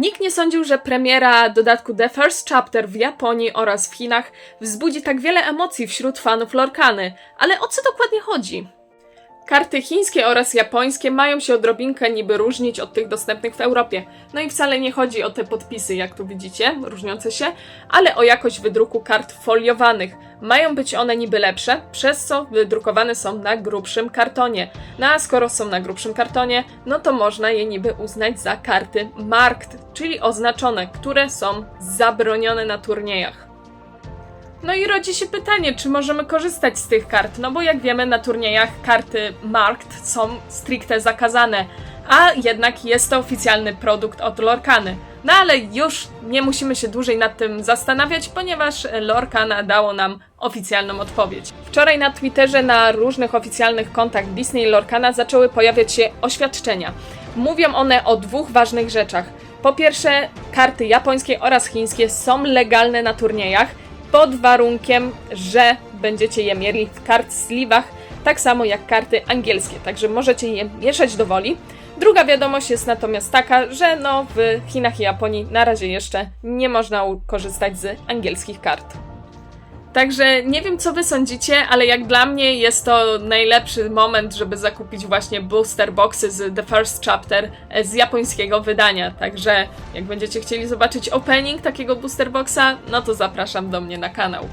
Nikt nie sądził, że premiera dodatku The First Chapter w Japonii oraz w Chinach wzbudzi tak wiele emocji wśród fanów Lorkany. Ale o co dokładnie chodzi? Karty chińskie oraz japońskie mają się odrobinkę niby różnić od tych dostępnych w Europie. No i wcale nie chodzi o te podpisy, jak tu widzicie, różniące się, ale o jakość wydruku kart foliowanych. Mają być one niby lepsze, przez co wydrukowane są na grubszym kartonie. No a skoro są na grubszym kartonie, no to można je niby uznać za karty marked, czyli oznaczone, które są zabronione na turniejach. No i rodzi się pytanie, czy możemy korzystać z tych kart, no bo jak wiemy na turniejach karty marked są stricte zakazane, a jednak jest to oficjalny produkt od Lorkany. No ale już nie musimy się dłużej nad tym zastanawiać, ponieważ Lorkana dało nam oficjalną odpowiedź. Wczoraj na Twitterze na różnych oficjalnych kontach Disney i Lorkana zaczęły pojawiać się oświadczenia. Mówią one o dwóch ważnych rzeczach. Po pierwsze, karty japońskie oraz chińskie są legalne na turniejach, pod warunkiem, że będziecie je mieli w kart sleeve'ach, tak samo jak karty angielskie, także możecie je mieszać do woli. Druga wiadomość jest natomiast taka, że no w Chinach i Japonii na razie jeszcze nie można korzystać z angielskich kart. Także nie wiem, co wy sądzicie, ale jak dla mnie jest to najlepszy moment, żeby zakupić właśnie booster boxy z The First Chapter e, z japońskiego wydania. Także jak będziecie chcieli zobaczyć opening takiego booster boxa, no to zapraszam do mnie na kanał.